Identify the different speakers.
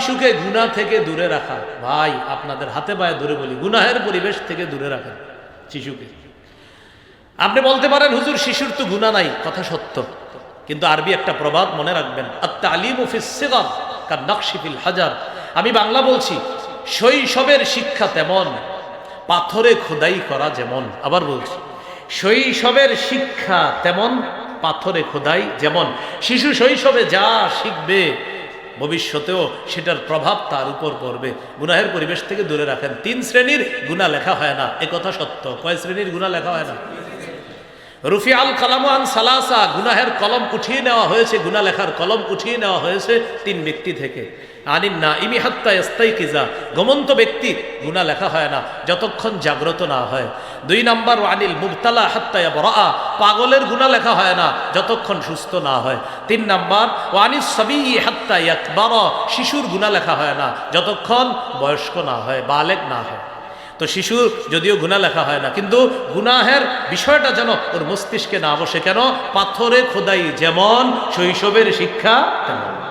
Speaker 1: শিশুকে গুনাহ থেকে দূরে রাখা। ভাই, আপনাদের হাতে পায়ে ধরে বলি, গুনাহের পরিবেশ থেকে দূরে রাখেন শিশুকে। আপনি বলতে পারেন, হুজুর, শিশুর তো গুণা নাই। কথা সত্য। কিন্তু আরবি একটা প্রবাদ মনে রাখবেন আত্মা আলিম সিগার কার নকশিফিল হাজার। আমি বাংলা বলছি, শৈশবের শিক্ষা তেমন, পাথরে খোদাই করা যেমন। আবার বলছি, শৈশবের শিক্ষা তেমন, পাথরে খোদাই যেমন। শিশু শৈশবে যা শিখবে ভবিষ্যতেও সেটার প্রভাব তার উপর পড়বে। গুনাহের পরিবেশ থেকে দূরে রাখেন। তিন শ্রেণির গুণা লেখা হয় না। এ কথা সত্য। কয় শ্রেণির গুণা লেখা হয় না? রুফি আল কালামান সালাসা, গুনাহের কলম উঠিয়ে নেওয়া হয়েছে গুনা লেখার কলম উঠিয়ে নেওয়া হয়েছে তিন ব্যক্তি থেকে। আনিন না ইমি হাত্তা এস্তাই কিজা গমন্ত ব্যক্তি গুণা লেখা হয় না, যতক্ষণ জাগ্রত না হয়। দুই নাম্বার, আনিল মুবতালা হাত্তা বরা পাগলের গুণা লেখা হয় না, যতক্ষণ সুস্থ না হয়। তিন নাম্বার, ওয়ানিস সবই হাত্তা একবার শিশুর গুণা লেখা হয় না, যতক্ষণ বয়স্ক না হয়, বালেক না হয়। তো শিশু যদিও গুণা লেখা হয় না, কিন্তু গুনাহের বিষয়টা যেন ওর মস্তিষ্কে না বসে কেন? পাথরে খোদাই যেমন, শৈশবের শিক্ষা তেমন।